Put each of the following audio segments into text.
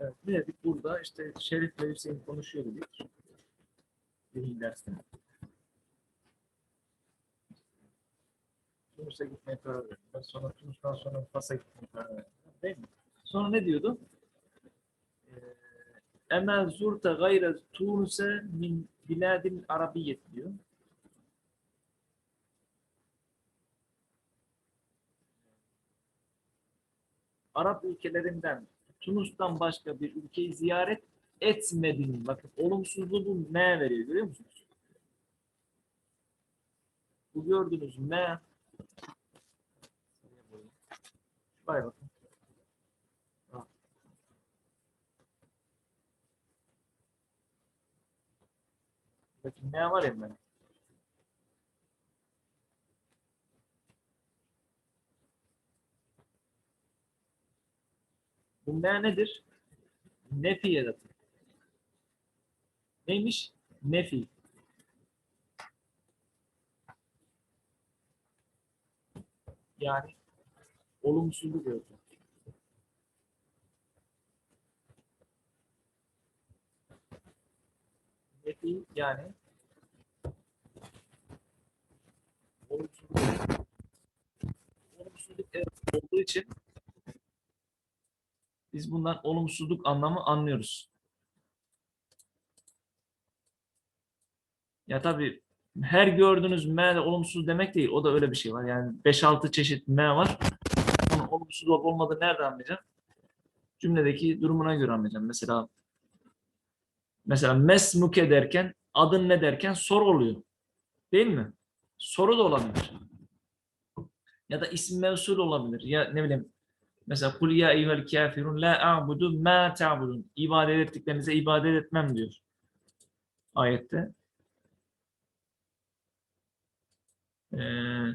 Evet, ne dedik burada? İşte Şerif ve Hüseyin konuşuyor dedik. Birinci derste. Tunus'a gitmeye karar verdiler. Sonra Tunus'tan sonra Fas'a gitmeye karar verdiler. Değil mi? Sonra ne diyordu? Ee, Emel zurta gayre Tunus'e min biladil arabiyet diyor. Arap ülkelerinden Tunus'tan başka bir ülkeyi ziyaret etmedin. Bakın olumsuzluğu bu ne veriyor görüyor musunuz? Bu gördüğünüz ne? Şuraya bakın. Bakın ne var ya ben. Ne nedir? Nefi edatı. Neymiş? Nefi. Yani olumsuzluk öğütü. Nefi yani olumsuzluk olumsuzluk olduğu için biz bundan olumsuzluk anlamı anlıyoruz. Ya tabii her gördüğünüz M olumsuz demek değil. O da öyle bir şey var. Yani 5-6 çeşit M var. Onun olumsuz olup olmadığı nereden anlayacağım? Cümledeki durumuna göre anlayacağım. Mesela mesela mesmuke derken adın ne derken soru oluyor. Değil mi? Soru da olabilir. Ya da isim mevsul olabilir. Ya ne bileyim Mesela kul ya eyyuhel kafirun la a'budu ma ta'budun. İbadet ettiklerinize ibadet etmem diyor. Ayette. Ee,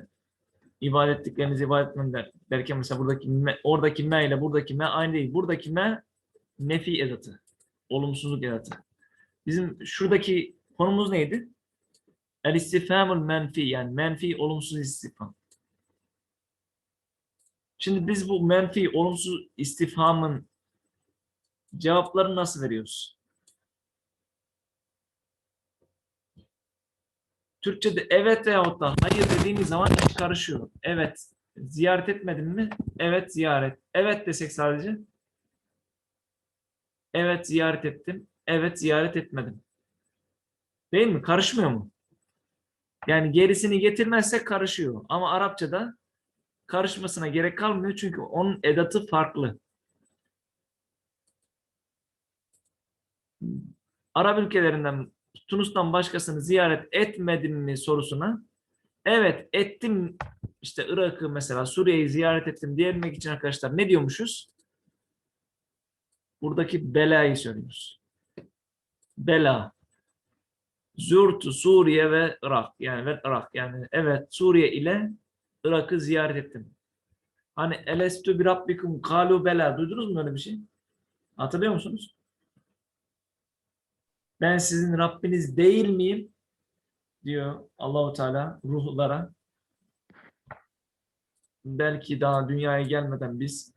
ibadet ettiklerinize ibadet etmem der. Derken mesela buradaki me, oradaki me ile buradaki me aynı değil. Buradaki me nefi edatı. Olumsuzluk edatı. Bizim şuradaki konumuz neydi? El istifhamul menfi yani menfi olumsuz istifham. Şimdi biz bu menfi, olumsuz istifhamın cevaplarını nasıl veriyoruz? Türkçe'de evet veyahut da hayır dediğimiz zaman iş karışıyor. Evet, ziyaret etmedin mi? Evet, ziyaret. Evet desek sadece. Evet, ziyaret ettim. Evet, ziyaret etmedim. Değil mi? Karışmıyor mu? Yani gerisini getirmezsek karışıyor. Ama Arapçada karışmasına gerek kalmıyor çünkü onun edatı farklı. Arap ülkelerinden Tunus'tan başkasını ziyaret etmedim mi sorusuna evet ettim işte Irak'ı mesela Suriye'yi ziyaret ettim diyebilmek için arkadaşlar ne diyormuşuz? Buradaki belayı söylüyoruz. Bela. Zürtü Suriye ve Irak yani ve Irak yani evet Suriye ile Irak'ı ziyaret ettim. Hani elestü bir rabbikum kalu bela duydunuz mu öyle bir şey? Hatırlıyor musunuz? Ben sizin Rabbiniz değil miyim? diyor Allahu Teala ruhlara. Belki daha dünyaya gelmeden biz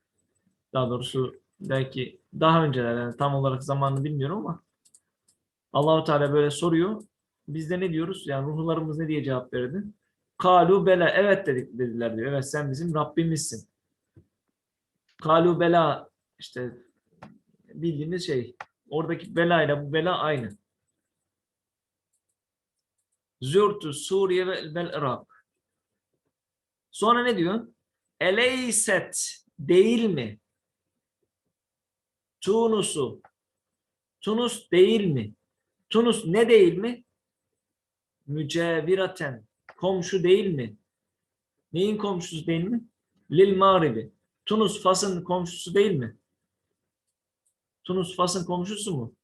daha doğrusu belki daha önceler yani tam olarak zamanını bilmiyorum ama Allahu Teala böyle soruyor. Biz de ne diyoruz? Yani ruhlarımız ne diye cevap verdi? Kalu bela evet dedik dediler diyor. Evet sen bizim Rabbimizsin. Kalu bela işte bildiğimiz şey. Oradaki bela ile bu bela aynı. Zürtü Suriye ve vel Irak. Sonra ne diyor? Eleyset değil mi? Tunus'u. Tunus değil mi? Tunus ne değil mi? Müceviraten komşu değil mi? Neyin komşusu değil mi? Lil Mağribi. Tunus Fas'ın komşusu değil mi? Tunus Fas'ın komşusu mu?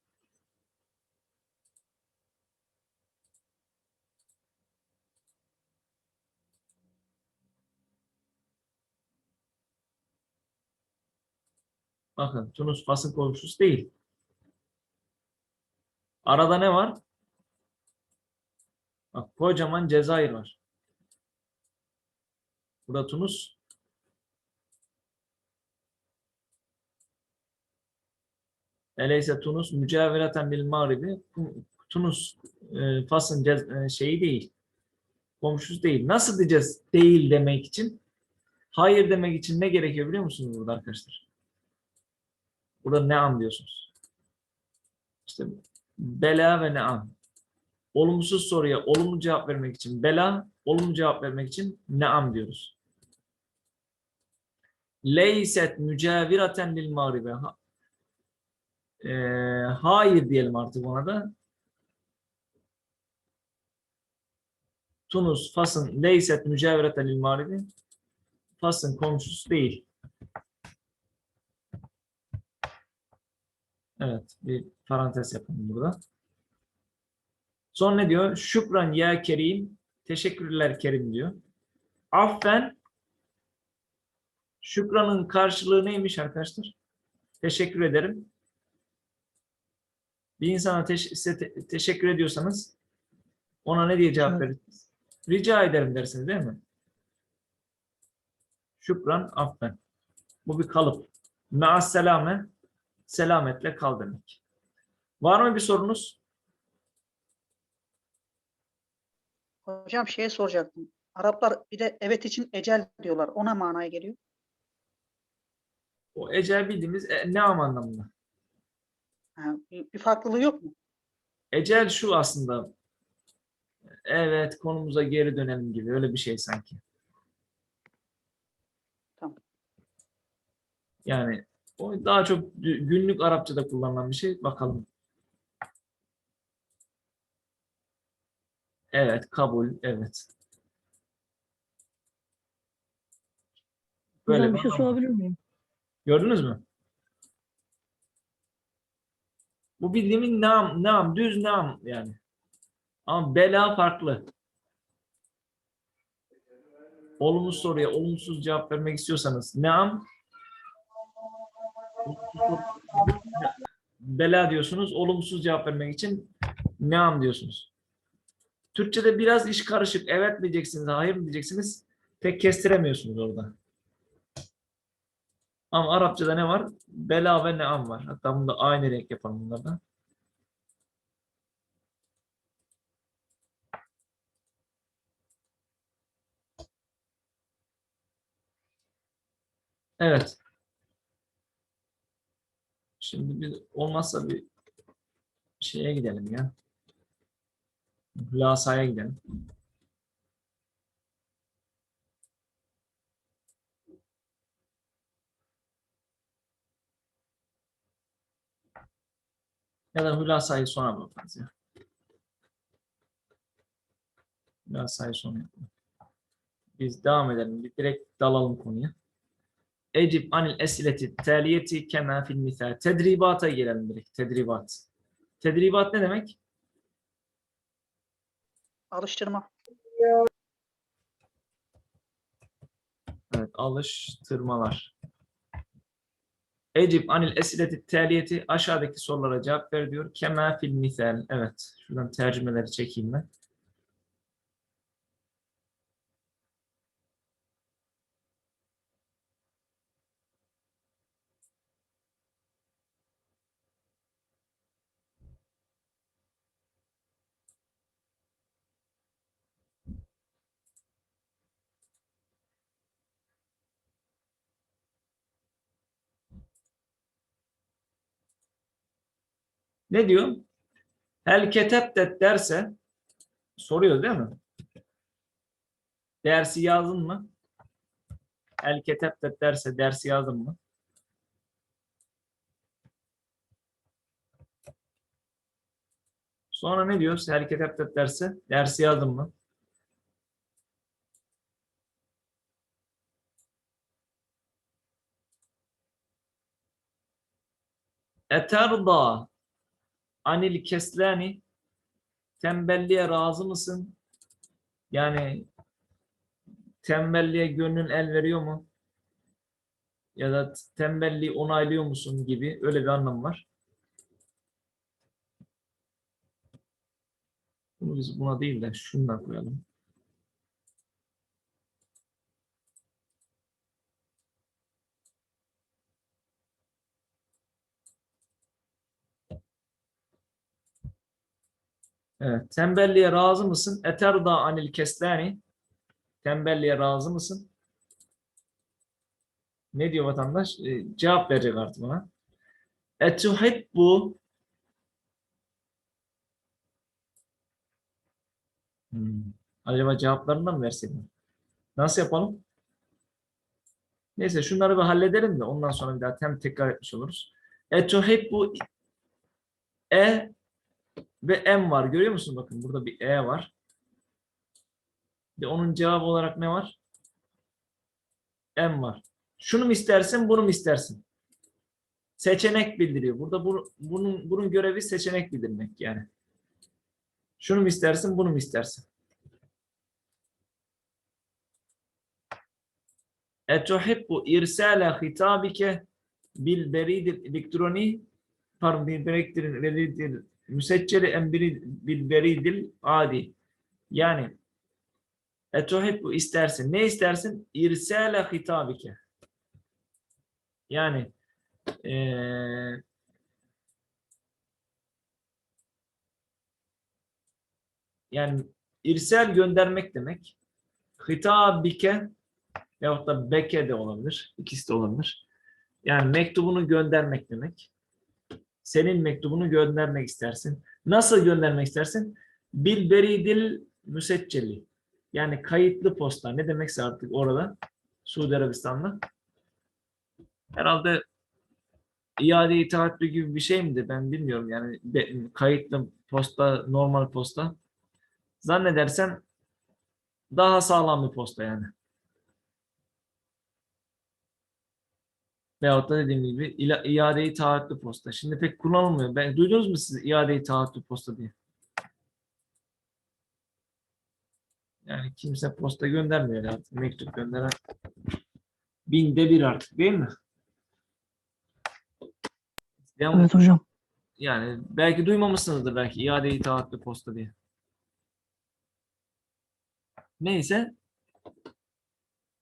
Bakın Tunus Fas'ın komşusu değil. Arada ne var? Bak kocaman Cezayir var. Burada Tunus. Eleyse Tunus mücavireten bil mağribi. Tunus Fas'ın e, şeyi değil. Komşusu değil. Nasıl diyeceğiz değil demek için? Hayır demek için ne gerekiyor biliyor musunuz burada arkadaşlar? Burada ne anlıyorsunuz? İşte bela ve neam. Olumsuz soruya olumlu cevap vermek için bela, olumlu cevap vermek için neam diyoruz. Leyset mücaviraten lil mağribe. Eee, hayır diyelim artık ona da. Tunus, Fas'ın leyset mücavireten lil mağribi. Fas'ın komşusu değil. Evet, bir parantez yapalım burada. Sonra ne diyor? Şükran ya Kerim. Teşekkürler Kerim diyor. Affen Şükranın karşılığı neymiş arkadaşlar? Teşekkür ederim. Bir insana size te- teşekkür ediyorsanız ona ne diye cevap Evet. verirsiniz? Rica ederim dersiniz değil mi? Şükran, affen. Bu bir kalıp. Me'as selame, selametle kal demek. Var mı bir sorunuz? Hocam şeye soracaktım. Araplar bir de evet için ecel diyorlar. Ona manaya geliyor. O ecel bildiğimiz e, ne anlamında? Ha, bir, bir farklılığı yok mu? Ecel şu aslında. Evet konumuza geri dönelim gibi öyle bir şey sanki. Tamam. Yani o daha çok günlük Arapçada kullanılan bir şey. Bakalım. Evet, kabul, evet. Böyle bir şey sorabilir miyim? Gördünüz mü? Bu bildiğimin nam, nam, düz nam yani. Ama bela farklı. Olumsuz soruya olumsuz cevap vermek istiyorsanız nam bela diyorsunuz. Olumsuz cevap vermek için nam diyorsunuz. Türkçe'de biraz iş karışık. Evet diyeceksiniz, hayır mı diyeceksiniz. Tek kestiremiyorsunuz orada. Ama Arapçada ne var? Bela ve neam var. Hatta bunu da aynı renk yapalım bunlardan. Evet. Şimdi biz olmazsa bir şeye gidelim ya. Hülasa'ya gidelim. Ya da hülasayı sonra bakarız ya. Hülasayı sonra yapalım. Biz devam edelim. Bir direkt dalalım konuya. Ecib anil esileti taliyeti kema fil misal. Tedribata gelelim direkt. Tedribat. Tedribat ne demek? Alıştırma. Evet, alıştırmalar. Ecib anil esileti taliyeti aşağıdaki sorulara cevap ver diyor. Kema fil misal. Evet. Şuradan tercümeleri çekeyim ben. Ne diyor? Hel ketebtet derse soruyor değil mi? Dersi yazdın mı? El ketebtet derse dersi yazdın mı? Sonra ne diyor? Hel ketebtet derse dersi yazdın mı? Eterda anil keslani tembelliğe razı mısın? Yani tembelliğe gönlün el veriyor mu? Ya da tembelliği onaylıyor musun gibi öyle bir anlam var. Bunu biz buna değil de şundan koyalım. Evet. Tembelliğe razı mısın? Eterda anil keslani. Tembelliğe razı mısın? Ne diyor vatandaş? Ee, cevap verecek artık buna. Etuhibbu Hmm. Acaba cevaplarından mı versek? Nasıl yapalım? Neyse şunları bir halledelim de ondan sonra bir daha tem tekrar etmiş oluruz. Etuhibbu e ve m var. Görüyor musun? Bakın burada bir e var. Ve onun cevabı olarak ne var? M var. Şunu mu istersin, bunu mu istersin? Seçenek bildiriyor. Burada bu, bunun bunun görevi seçenek bildirmek yani. Şunu mu istersin, bunu mu istersin? Etuhibbu irsala hitabike bil beridil elektroni pardon bil beridil müsecceli em biri- bil beridil adi. Yani etuhibbu istersin. Ne istersin? İrsala hitabike. Yani eee yani irsel göndermek demek. Hitabike veyahut da beke de olabilir. İkisi de olabilir. Yani mektubunu göndermek demek. Senin mektubunu göndermek istersin. Nasıl göndermek istersin? Bil beridil müsecceli. Yani kayıtlı posta. Ne demekse artık orada. Suudi Arabistan'da. Herhalde iade-i tahattü gibi bir şey midir? Ben bilmiyorum. Yani kayıtlı posta, normal posta. Zannedersem daha sağlam bir posta yani. Veyahut da dediğim gibi ila- iade-i taahhütlü posta. Şimdi pek kullanılmıyor. Ben, duydunuz mu siz iade-i taahhütlü posta diye? Yani kimse posta göndermiyor artık. Mektup gönderen binde bir artık değil mi? Yani, Evet hocam. yani belki duymamışsınızdır belki iade-i taahhütlü posta diye. Neyse.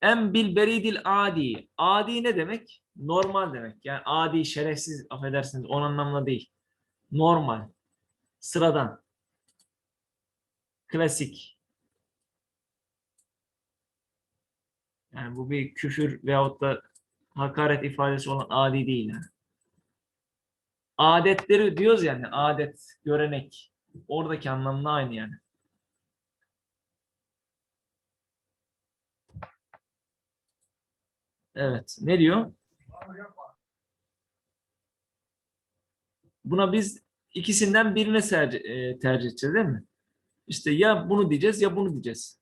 En bil beridil adi. Adi ne demek? Normal demek. Yani adi, şerefsiz, affedersiniz, on anlamda değil. Normal. Sıradan. Klasik. Yani bu bir küfür veyahut da hakaret ifadesi olan adi değil. Yani. Adetleri diyoruz yani adet, görenek. Oradaki anlamına aynı yani. Evet. Ne diyor? Buna biz ikisinden birini tercih, e, tercih edeceğiz değil mi? İşte ya bunu diyeceğiz ya bunu diyeceğiz.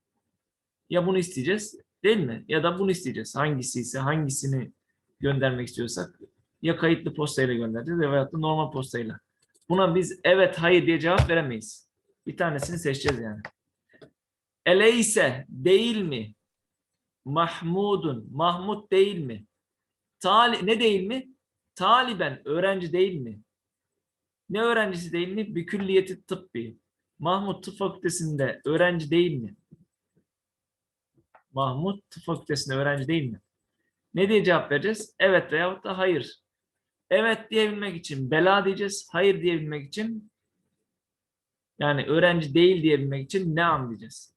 Ya bunu isteyeceğiz değil mi? Ya da bunu isteyeceğiz. Hangisi ise hangisini göndermek istiyorsak ya kayıtlı postayla göndereceğiz ya da normal postayla. Buna biz evet hayır diye cevap veremeyiz. Bir tanesini seçeceğiz yani. Eleyse değil mi? Mahmudun. Mahmud değil mi? Tali, ne değil mi? Taliben öğrenci değil mi? Ne öğrencisi değil mi? Bükülliyeti tıbbi. Mahmut tıp fakültesinde öğrenci değil mi? Mahmut tıp fakültesinde öğrenci değil mi? Ne diye cevap vereceğiz? Evet veyahut da hayır. Evet diyebilmek için bela diyeceğiz. Hayır diyebilmek için yani öğrenci değil diyebilmek için ne an diyeceğiz.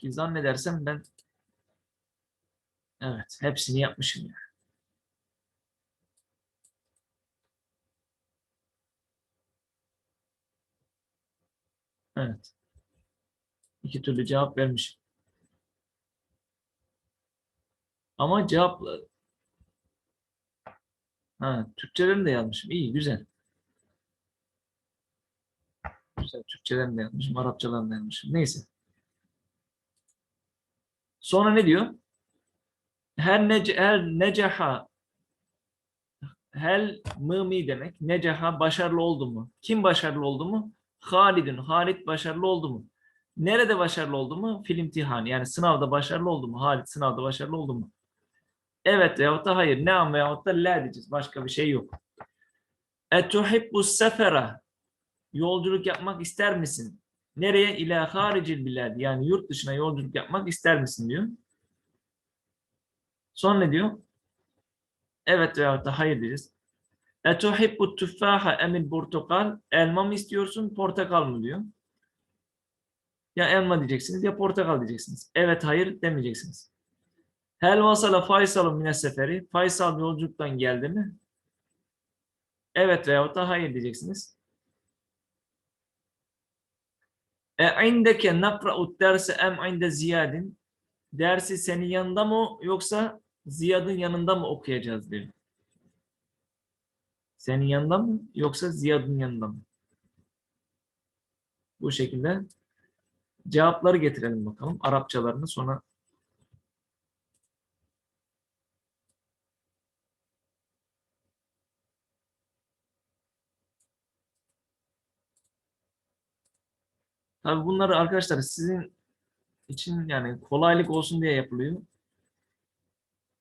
Ki zannedersem ben evet hepsini yapmışım ya. Evet. İki türlü cevap vermişim. Ama cevap ha, Türkçelerini de yazmışım. İyi, güzel. Güzel. Türkçelerini de yazmışım. Arapçalarını da yazmışım. Neyse. Sonra ne diyor? Her nece her necaha hel mımi demek. Necaha başarılı oldu mu? Kim başarılı oldu mu? Halid'in. Halid başarılı oldu mu? Nerede başarılı oldu mu? Fil imtihanı. Yani sınavda başarılı oldu mu? Halid sınavda başarılı oldu mu? Evet veyahut da hayır. Ne an veyahut da la diyeceğiz. Başka bir şey yok. Etuhibbu sefera. Yolculuk yapmak ister misin? Nereye? İlâ haricil bilad. Yani yurt dışına yolculuk yapmak ister misin diyor. Sonra ne diyor? Evet veyahut da hayır diyeceğiz. Etuhibbu tüffaha emil portakal? Elma mı istiyorsun, portakal mı diyor. Ya elma diyeceksiniz ya portakal diyeceksiniz. Evet, hayır demeyeceksiniz. Hel vasala Faysal'ın mine seferi. Faysal yolculuktan geldi mi? Evet veyahut da hayır diyeceksiniz. E indeke nakra'u derse em inde ziyadin. Dersi senin yanında mı yoksa Ziyad'ın yanında mı okuyacağız diyor. Senin yanında mı yoksa Ziyad'ın yanında mı? Bu şekilde cevapları getirelim bakalım. Arapçalarını sonra Tabii bunları arkadaşlar sizin için yani kolaylık olsun diye yapılıyor.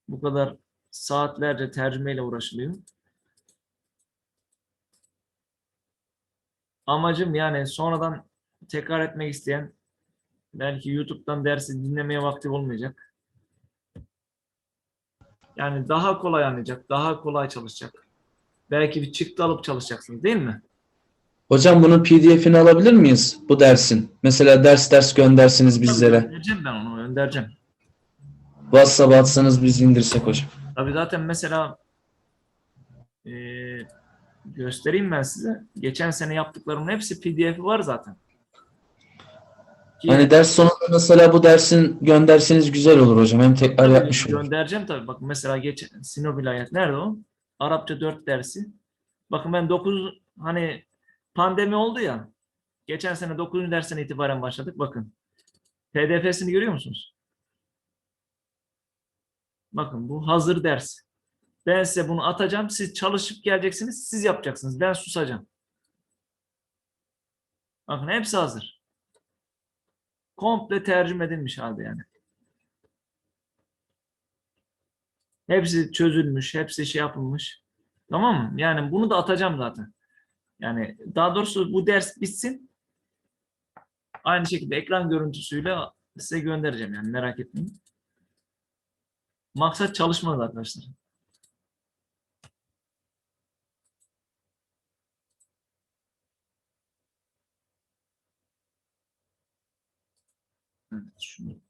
Bu kadar saatlerce tercümeyle uğraşılıyor. Amacım yani sonradan tekrar etmek isteyen belki YouTube'dan dersi dinlemeye vakti olmayacak. Yani daha kolay anlayacak, daha kolay çalışacak. Belki bir çıktı alıp çalışacaksınız değil mi? Hocam bunun PDF'ini alabilir miyiz bu dersin? Mesela ders ders göndersiniz bizlere. Göndereceğim ben onu, göndereceğim. WhatsApp'a atsanız biz indirsek hocam. Tabii zaten mesela eee, göstereyim ben size. Geçen sene yaptıklarımın hepsi PDF'i var zaten. Ki- Hani ders sonunda mesela bu dersin gönderseniz güzel olur hocam. Hem tekrar yapmış olur. Göndereceğim tabii. Bak mesela geç Sinop vilayet nerede o? Arapça 4 dersi. Bakın ben 9 hani pandemi oldu ya. Geçen sene 9. dersten itibaren başladık. Bakın. PDF'sini görüyor musunuz? Bakın bu hazır ders. Ben size bunu atacağım. Siz çalışıp geleceksiniz. Siz yapacaksınız. Ben susacağım. Bakın hepsi hazır. Komple tercüme edilmiş halde yani. Hepsi çözülmüş, hepsi şey yapılmış. Tamam mı? Yani bunu da atacağım zaten. Yani daha doğrusu bu ders bitsin. Aynı şekilde ekran görüntüsüyle size göndereceğim yani merak etmeyin. Maksat çalışmanız arkadaşlar. Evet, şunu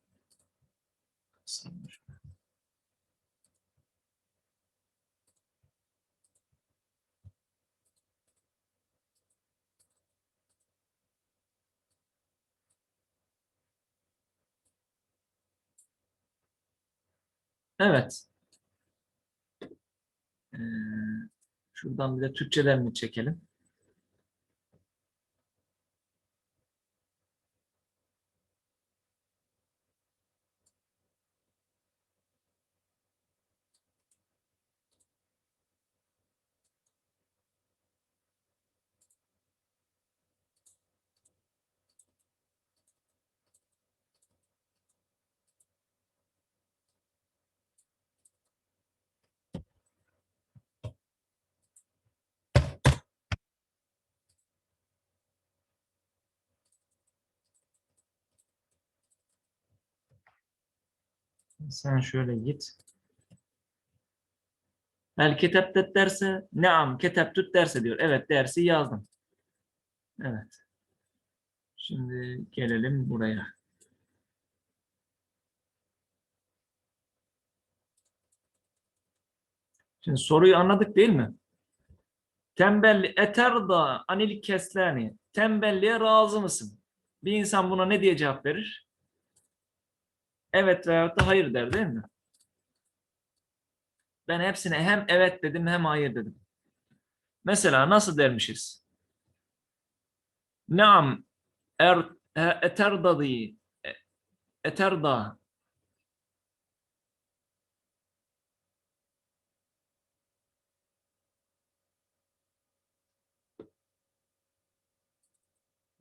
Evet. Ee, şuradan bir de Türkçelerini çekelim. Sen şöyle git. El ketebtet derse neam ketebtut derse diyor. Evet dersi yazdım. Evet. Şimdi gelelim buraya. Şimdi soruyu anladık değil mi? Tembelli eterda anil keslani. Tembelliğe razı mısın? Bir insan buna ne diye cevap verir? Evet veyahut da hayır der değil mi? Ben hepsine hem evet dedim hem hayır dedim. Mesela nasıl dermişiz? Naam er e, eterdadi e, eterda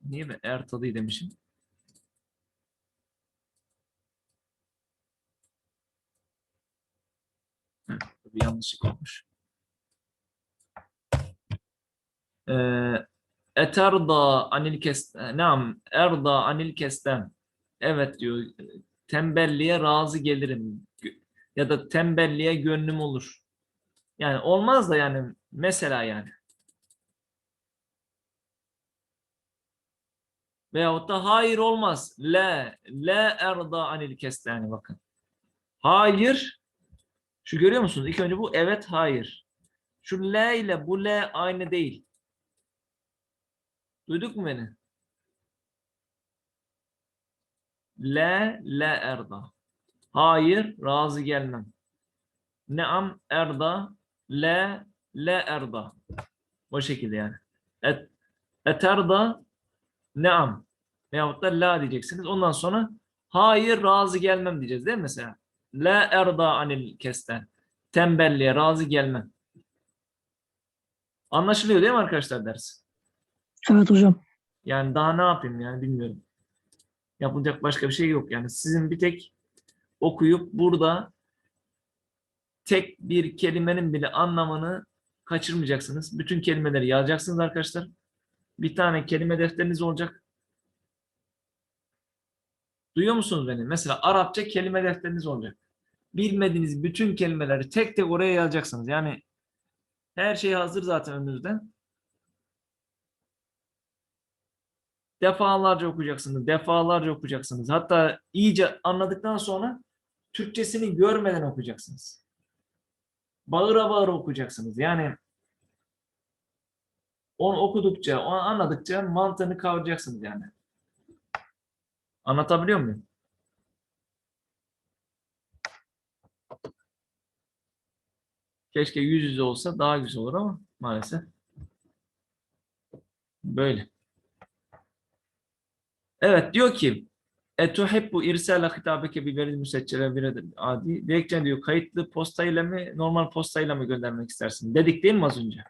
Niye ben ertadı demişim? Bir yanlışlık olmuş. Ee, Eterda anil kes Naam erda anil kesten. Evet diyor. Tembelliğe razı gelirim. Ya da tembelliğe gönlüm olur. Yani olmaz da yani mesela yani. Veyahut da hayır olmaz. La, la erda anil kestani bakın. Hayır. Şu görüyor musunuz? İlk önce bu evet hayır. Şu la ile bu la aynı değil. Duyduk mu beni? La, la erda. Hayır, razı gelmem. Neam, erda, la, la erda. O şekilde yani. Et, eterda, neam. Veyahut da la diyeceksiniz. Ondan sonra hayır, razı gelmem diyeceğiz değil mi mesela? La erda anil kesten. Tembelliğe razı gelmem. Anlaşılıyor değil mi arkadaşlar ders? Evet hocam. Yani daha ne yapayım yani bilmiyorum. Yapılacak başka bir şey yok. Yani sizin bir tek okuyup burada tek bir kelimenin bile anlamını kaçırmayacaksınız. Bütün kelimeleri yazacaksınız arkadaşlar. Bir tane kelime defteriniz olacak. Duyuyor musunuz beni? Mesela Arapça kelime defteriniz olacak. Bilmediğiniz bütün kelimeleri tek tek oraya yazacaksınız. Yani her şey hazır zaten önünüzde. defalarca okuyacaksınız, defalarca okuyacaksınız. Hatta iyice anladıktan sonra Türkçesini görmeden okuyacaksınız. Bağıra bağıra okuyacaksınız. Yani onu okudukça, onu anladıkça mantığını kavrayacaksınız yani. Anlatabiliyor muyum? Keşke yüz yüze olsa daha güzel olur ama maalesef. Böyle. Evet diyor ki Etuhibbu irsala hitabeke bi veril müseccele bir adi. Dilekçen diyor kayıtlı postayla mı normal postayla mı göndermek istersin? Dedik değil mi az önce?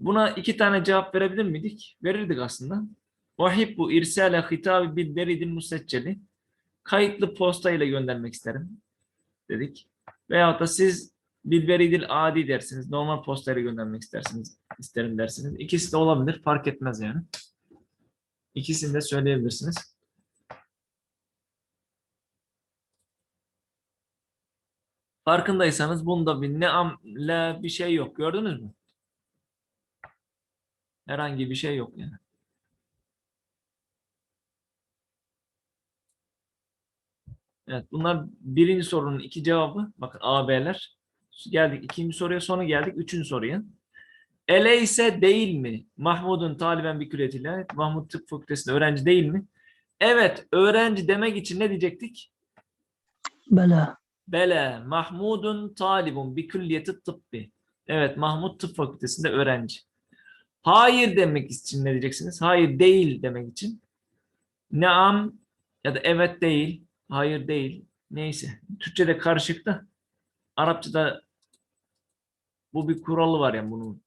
Buna iki tane cevap verebilir miydik? Verirdik aslında. Uhibbu irsala hitabi bil beridil müsecceli. Kayıtlı postayla göndermek isterim dedik. Veyahut da siz Bilberidil adi dersiniz. Normal postayla göndermek istersiniz. isterim dersiniz. İkisi de olabilir. Fark etmez yani. İkisini de söyleyebilirsiniz. Farkındaysanız bunda bir ne am la bir şey yok. Gördünüz mü? Herhangi bir şey yok yani. Evet bunlar birinci sorunun iki cevabı. Bakın A, B'ler. Geldik ikinci soruya sonra geldik üçüncü soruya. Eleyse değil mi? Mahmud'un taliben bir külliyetiyle Mahmud Tıp Fakültesi'nde öğrenci değil mi? Evet öğrenci demek için ne diyecektik? Bela. Bele Mahmudun talibun bi külliyeti tıbbi. Evet Mahmud Tıp Fakültesi'nde öğrenci. Hayır demek için ne diyeceksiniz? Hayır değil demek için. Naam ya da evet değil, hayır değil. Neyse. Türkçe'de karışık da Arapçada bu bir kuralı var yani bunun.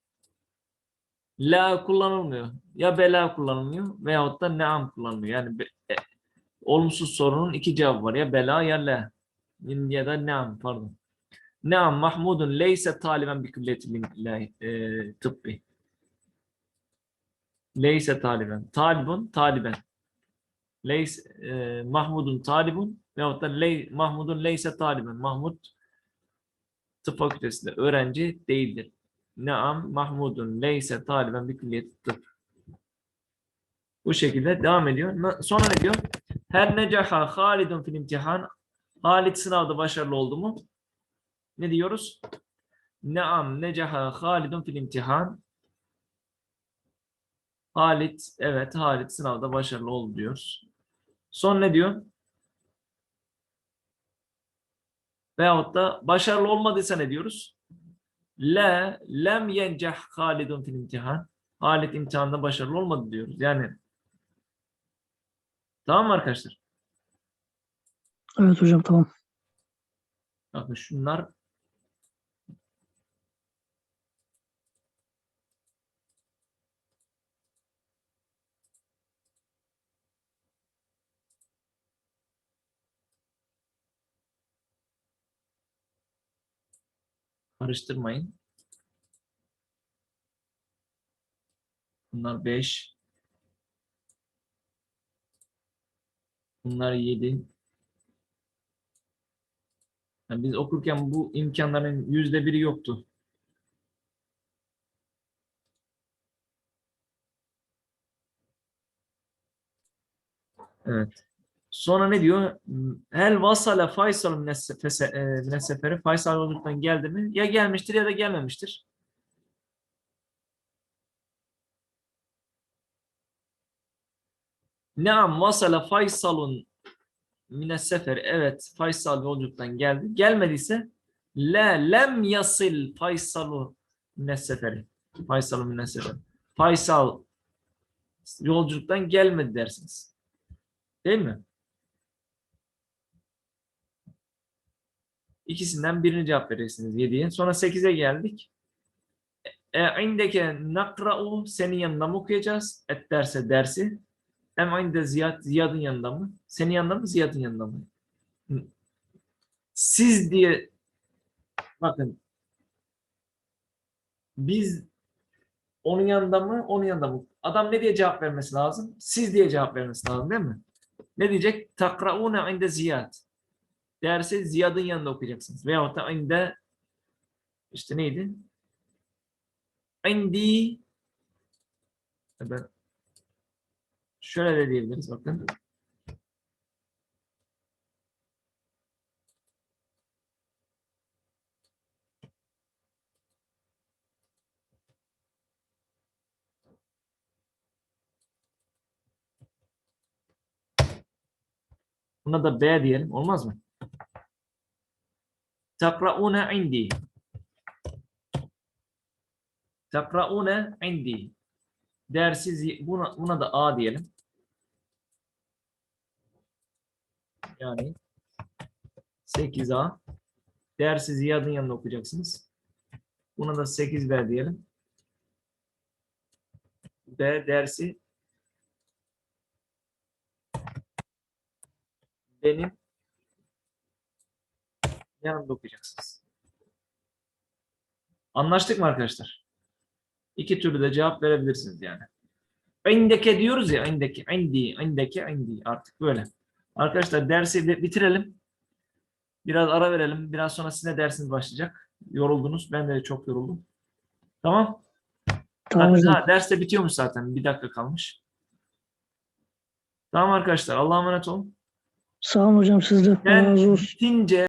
La kullanılmıyor. Ya bela kullanılmıyor veyahut da naam kullanılıyor. Yani e, olumsuz sorunun iki cevabı var. Ya bela ya la. Ya da naam pardon. Naam Mahmudun leyse taliben bi külliyetil e, tıbbi. Leyse taliben. Talibun taliben. Leys, e, Mahmudun talibun veyahut da ley, Mahmudun leyse taliben. Mahmud tıp fakültesinde öğrenci değildir. Naam Mahmudun leyse taliben bi külliyeti tıp. Bu şekilde devam ediyor. Sonra ne diyor? Her necaha Halidun fil imtihan. Halid sınavda başarılı oldu mu? Ne diyoruz? Naam necaha Halidun fil imtihan. Halit, evet Halit sınavda başarılı oldu diyoruz. Son ne diyor? Veyahut da başarılı olmadıysa ne diyoruz? La lem yencah Halidun fil imtihan. Halit imtihanda başarılı olmadı diyoruz. Yani tamam mı arkadaşlar? Evet hocam tamam. Bakın şunlar karıştırmayın. Bunlar 5. Bunlar 7. Yani biz okurken bu imkanların yüzde biri yoktu. Evet. Sonra ne diyor? Hel vasala Faysal mine seferi Faysal yolculuktan geldi mi? Ya gelmiştir ya da gelmemiştir. Naam vasala Faysalun mine seferi. Evet Faysal yolculuktan geldi. Gelmediyse la lem yasil Faysalu mine seferi. Faysalu mine seferi. Faysal yolculuktan gelmedi dersiniz. Değil mi? İkisinden birini cevap vereceksiniz 7'ye. Sonra 8'e geldik. E, indeke nakra'u senin yanında mı okuyacağız? Et derse dersi. Hem aynı Ziyad, Ziyad'ın yanında mı? Senin yanında mı? Ziyad'ın yanında mı? Siz diye bakın biz onun yanında mı? Onun yanında mı? Adam ne diye cevap vermesi lazım? Siz diye cevap vermesi lazım değil mi? Ne diyecek? Takraune inde Ziyad. Dersi Ziyad'ın yanında okuyacaksınız. Veyahut da inde işte neydi? İndi ben şöyle de diyebiliriz bakın. Buna da B diyelim. Olmaz mı? Takraune indi. Takraune indi. Dersi zi- buna, buna da A diyelim. Yani 8A. Dersi Ziyad'ın yanında okuyacaksınız. Buna da 8B diyelim. B dersi benim yanımda okuyacaksınız. Anlaştık mı arkadaşlar? İki türlü de cevap verebilirsiniz yani. İndeke diyoruz ya, indeki, indi, indeki, indi. Artık böyle. Arkadaşlar dersi bi- bitirelim. Biraz ara verelim. Biraz sonra sizin de dersiniz başlayacak. Yoruldunuz. Ben de çok yoruldum. Tamam. Tamam. Ha, ders de bitiyormuş zaten. Bir dakika kalmış. Tamam arkadaşlar. Allah'a emanet olun. Sağ olun hocam siz de. Ben bitince